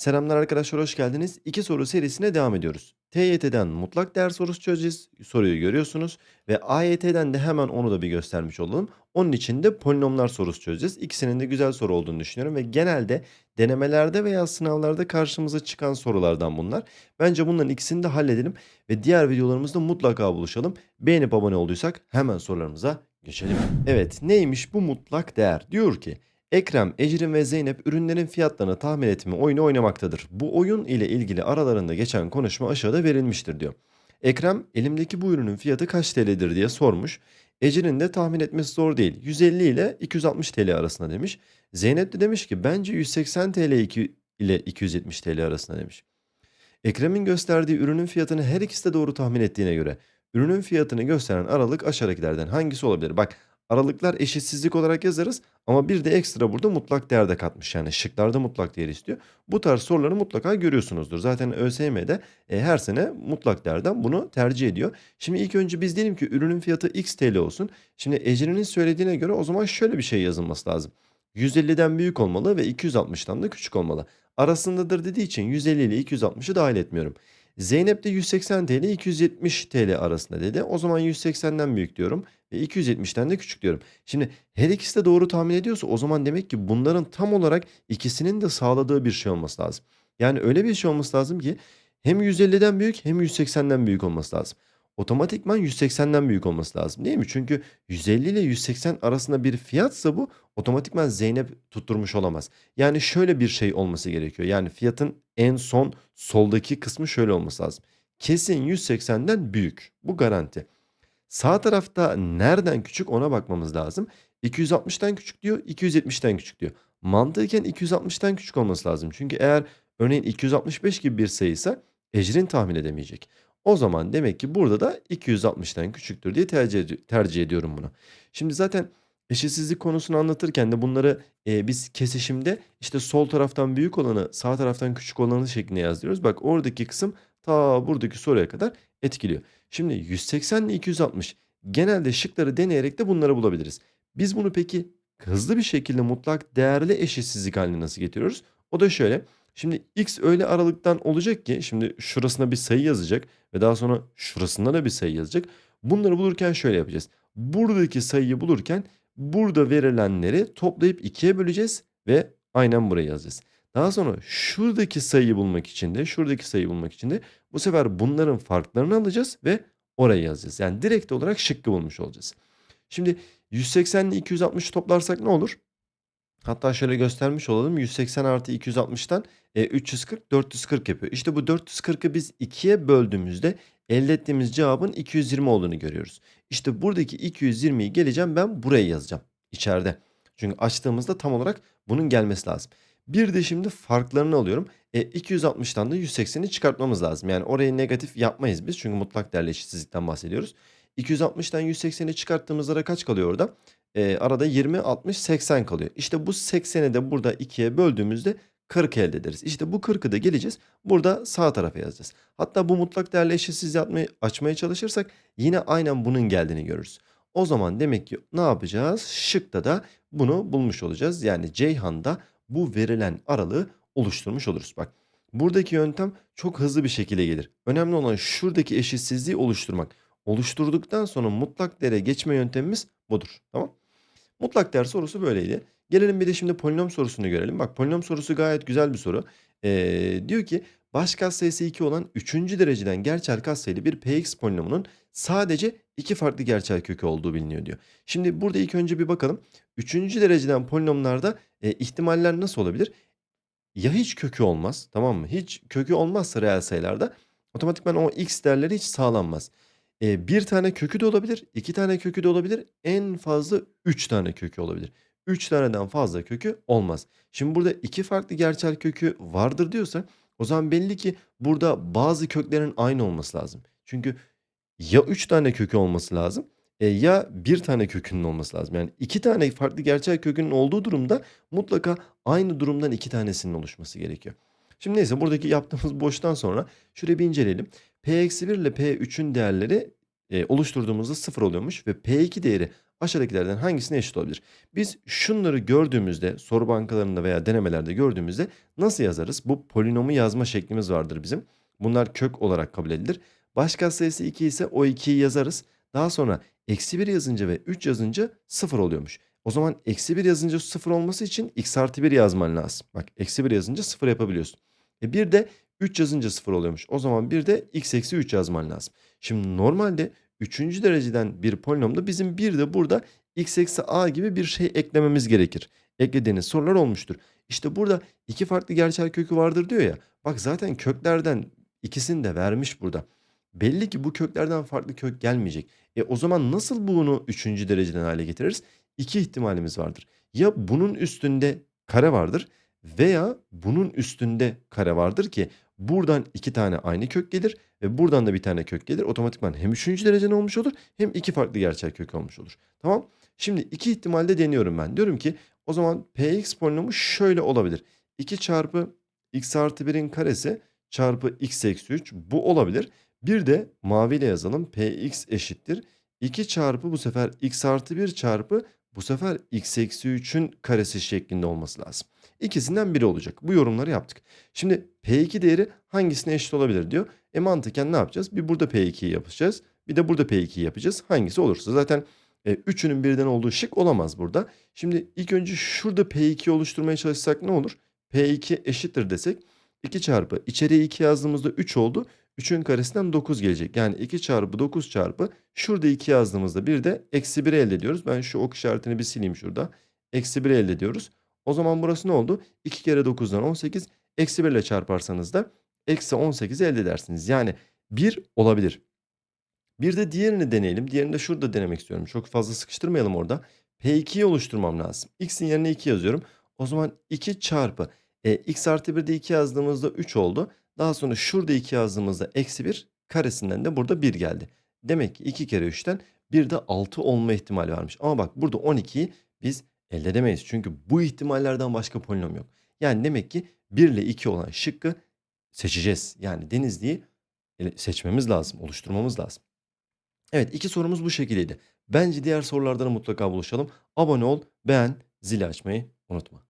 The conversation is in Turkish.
Selamlar arkadaşlar, hoş geldiniz. 2 soru serisine devam ediyoruz. TYT'den mutlak değer sorusu çözeceğiz. Soruyu görüyorsunuz ve AYT'den de hemen onu da bir göstermiş olalım. Onun için de polinomlar sorusu çözeceğiz. İkisinin de güzel soru olduğunu düşünüyorum ve genelde denemelerde veya sınavlarda karşımıza çıkan sorulardan bunlar. Bence bunların ikisini de halledelim ve diğer videolarımızda mutlaka buluşalım. Beğenip abone olduysak hemen sorularımıza geçelim. Evet, neymiş bu mutlak değer? Diyor ki Ekrem, Ecrin ve Zeynep ürünlerin fiyatlarını tahmin etme oyunu oynamaktadır. Bu oyun ile ilgili aralarında geçen konuşma aşağıda verilmiştir diyor. Ekrem, elimdeki bu ürünün fiyatı kaç TL'dir diye sormuş. Ecrin de tahmin etmesi zor değil. 150 ile 260 TL arasında demiş. Zeynep de demiş ki bence 180 TL ile 270 TL arasında demiş. Ekrem'in gösterdiği ürünün fiyatını her ikisi de doğru tahmin ettiğine göre ürünün fiyatını gösteren aralık aşağıdakilerden hangisi olabilir? Bak aralıklar eşitsizlik olarak yazarız ama bir de ekstra burada mutlak değer de katmış. Yani şıklarda mutlak değer istiyor. Bu tarz soruları mutlaka görüyorsunuzdur. Zaten ÖSYM'de e, her sene mutlak değerden bunu tercih ediyor. Şimdi ilk önce biz diyelim ki ürünün fiyatı x TL olsun. Şimdi Ecrin'in söylediğine göre o zaman şöyle bir şey yazılması lazım. 150'den büyük olmalı ve 260'dan da küçük olmalı. Arasındadır dediği için 150 ile 260'ı dahil etmiyorum. Zeynep de 180 TL 270 TL arasında dedi. O zaman 180'den büyük diyorum ve 270'ten de küçük diyorum. Şimdi her ikisi de doğru tahmin ediyorsa o zaman demek ki bunların tam olarak ikisinin de sağladığı bir şey olması lazım. Yani öyle bir şey olması lazım ki hem 150'den büyük hem 180'den büyük olması lazım. Otomatikman 180'den büyük olması lazım değil mi? Çünkü 150 ile 180 arasında bir fiyatsa bu otomatikman Zeynep tutturmuş olamaz. Yani şöyle bir şey olması gerekiyor. Yani fiyatın en son soldaki kısmı şöyle olması lazım. Kesin 180'den büyük. Bu garanti. Sağ tarafta nereden küçük ona bakmamız lazım. 260'tan küçük diyor, 270'ten küçük diyor. Mantıken 260'tan küçük olması lazım. Çünkü eğer örneğin 265 gibi bir sayıysa Ecrin tahmin edemeyecek. O zaman demek ki burada da 260'tan küçüktür diye tercih, tercih ediyorum bunu. Şimdi zaten eşitsizlik konusunu anlatırken de bunları e, biz kesişimde işte sol taraftan büyük olanı sağ taraftan küçük olanı şeklinde yazıyoruz. Bak oradaki kısım ta buradaki soruya kadar etkiliyor. Şimdi 180 ile 260 genelde şıkları deneyerek de bunları bulabiliriz. Biz bunu peki hızlı bir şekilde mutlak değerli eşitsizlik haline nasıl getiriyoruz? O da şöyle. Şimdi x öyle aralıktan olacak ki şimdi şurasına bir sayı yazacak ve daha sonra şurasında da bir sayı yazacak. Bunları bulurken şöyle yapacağız. Buradaki sayıyı bulurken burada verilenleri toplayıp ikiye böleceğiz ve aynen buraya yazacağız. Daha sonra şuradaki sayıyı bulmak için de şuradaki sayıyı bulmak için de bu sefer bunların farklarını alacağız ve oraya yazacağız. Yani direkt olarak şıkkı bulmuş olacağız. Şimdi 180 ile 260 toplarsak ne olur? Hatta şöyle göstermiş olalım. 180 artı 260'tan e, 340 440 yapıyor. İşte bu 440'ı biz ikiye böldüğümüzde elde ettiğimiz cevabın 220 olduğunu görüyoruz. İşte buradaki 220'yi geleceğim ben buraya yazacağım içeride. Çünkü açtığımızda tam olarak bunun gelmesi lazım. Bir de şimdi farklarını alıyorum. E, 260'tan da 180'i çıkartmamız lazım. Yani orayı negatif yapmayız biz. Çünkü mutlak değerli eşitsizlikten bahsediyoruz. 260'tan 180'i çıkarttığımızda kaç kalıyor orada? E, arada 20, 60, 80 kalıyor. İşte bu 80'i de burada 2'ye böldüğümüzde 40 elde ederiz. İşte bu 40'ı da geleceğiz. Burada sağ tarafa yazacağız. Hatta bu mutlak değerli eşitsiz yapmayı açmaya çalışırsak yine aynen bunun geldiğini görürüz. O zaman demek ki ne yapacağız? Şıkta da bunu bulmuş olacağız. Yani Ceyhan'da bu verilen aralığı oluşturmuş oluruz. Bak buradaki yöntem çok hızlı bir şekilde gelir. Önemli olan şuradaki eşitsizliği oluşturmak. Oluşturduktan sonra mutlak değere geçme yöntemimiz budur. Tamam? Mutlak değer sorusu böyleydi. Gelelim bir de şimdi polinom sorusunu görelim. Bak polinom sorusu gayet güzel bir soru. Ee, diyor ki baş katsayısı 2 olan 3. dereceden gerçel katsayılı bir px polinomunun sadece iki farklı gerçel kökü olduğu biliniyor diyor. Şimdi burada ilk önce bir bakalım. 3. dereceden polinomlarda e, ihtimaller nasıl olabilir? Ya hiç kökü olmaz tamam mı? Hiç kökü olmazsa reel sayılarda otomatikman o x değerleri hiç sağlanmaz. Eee, 1 tane kökü de olabilir, 2 tane kökü de olabilir, en fazla 3 tane kökü olabilir. 3 taneden fazla kökü olmaz. Şimdi burada 2 farklı gerçel kökü vardır diyorsa o zaman belli ki burada bazı köklerin aynı olması lazım. Çünkü ya 3 tane kökü olması lazım, eee, ya 1 tane kökünün olması lazım. Yani 2 tane farklı gerçel kökünün olduğu durumda mutlaka aynı durumdan 2 tanesinin oluşması gerekiyor. Şimdi neyse buradaki yaptığımız boştan sonra şurayı bir inceleyelim. P-1 ile P3'ün değerleri e, oluşturduğumuzda 0 oluyormuş ve P2 değeri aşağıdakilerden hangisine eşit olabilir? Biz şunları gördüğümüzde soru bankalarında veya denemelerde gördüğümüzde nasıl yazarız? Bu polinomu yazma şeklimiz vardır bizim. Bunlar kök olarak kabul edilir. Baş katsayısı 2 ise o 2'yi yazarız. Daha sonra eksi 1 yazınca ve 3 yazınca 0 oluyormuş. O zaman eksi 1 yazınca 0 olması için x artı 1 yazman lazım. Bak eksi 1 yazınca 0 yapabiliyorsun. E bir de 3 yazınca 0 oluyormuş. O zaman bir de x eksi 3 yazman lazım. Şimdi normalde 3. dereceden bir polinomda bizim bir de burada x eksi a gibi bir şey eklememiz gerekir. Eklediğiniz sorular olmuştur. İşte burada iki farklı gerçel kökü vardır diyor ya. Bak zaten köklerden ikisini de vermiş burada. Belli ki bu köklerden farklı kök gelmeyecek. E o zaman nasıl bunu 3. dereceden hale getiririz? İki ihtimalimiz vardır. Ya bunun üstünde kare vardır veya bunun üstünde kare vardır ki buradan iki tane aynı kök gelir ve buradan da bir tane kök gelir. Otomatikman hem 3. derecen olmuş olur hem iki farklı gerçel kök olmuş olur. Tamam. Şimdi iki ihtimalde deniyorum ben. Diyorum ki o zaman px polinomu şöyle olabilir. 2 çarpı x artı 1'in karesi çarpı x eksi 3 bu olabilir. Bir de maviyle yazalım. px eşittir. 2 çarpı bu sefer x artı 1 çarpı bu sefer x eksi 3'ün karesi şeklinde olması lazım. İkisinden biri olacak. Bu yorumları yaptık. Şimdi P2 değeri hangisine eşit olabilir diyor. E mantıken ne yapacağız? Bir burada P2'yi yapacağız. Bir de burada P2'yi yapacağız. Hangisi olursa zaten e, üçünün birden olduğu şık olamaz burada. Şimdi ilk önce şurada P2 oluşturmaya çalışsak ne olur? P2 eşittir desek 2 çarpı içeriye 2 yazdığımızda 3 oldu. 3'ün karesinden 9 gelecek. Yani 2 çarpı 9 çarpı şurada 2 yazdığımızda bir de eksi 1'i elde ediyoruz. Ben şu ok işaretini bir sileyim şurada. Eksi 1'i elde ediyoruz. O zaman burası ne oldu? 2 kere 9'dan 18. Eksi 1 ile çarparsanız da eksi 18'i elde edersiniz. Yani 1 olabilir. Bir de diğerini deneyelim. Diğerini de şurada denemek istiyorum. Çok fazla sıkıştırmayalım orada. P2'yi oluşturmam lazım. X'in yerine 2 yazıyorum. O zaman 2 çarpı e, x artı 1'de 2 yazdığımızda 3 oldu. Daha sonra şurada 2 yazdığımızda eksi 1 karesinden de burada 1 geldi. Demek ki 2 kere 3'ten bir de 6 olma ihtimali varmış. Ama bak burada 12'yi biz elde edemeyiz. Çünkü bu ihtimallerden başka polinom yok. Yani demek ki 1 ile 2 olan şıkkı seçeceğiz. Yani Denizli'yi ele- seçmemiz lazım, oluşturmamız lazım. Evet iki sorumuz bu şekildeydi. Bence diğer sorularda da mutlaka buluşalım. Abone ol, beğen, zili açmayı unutma.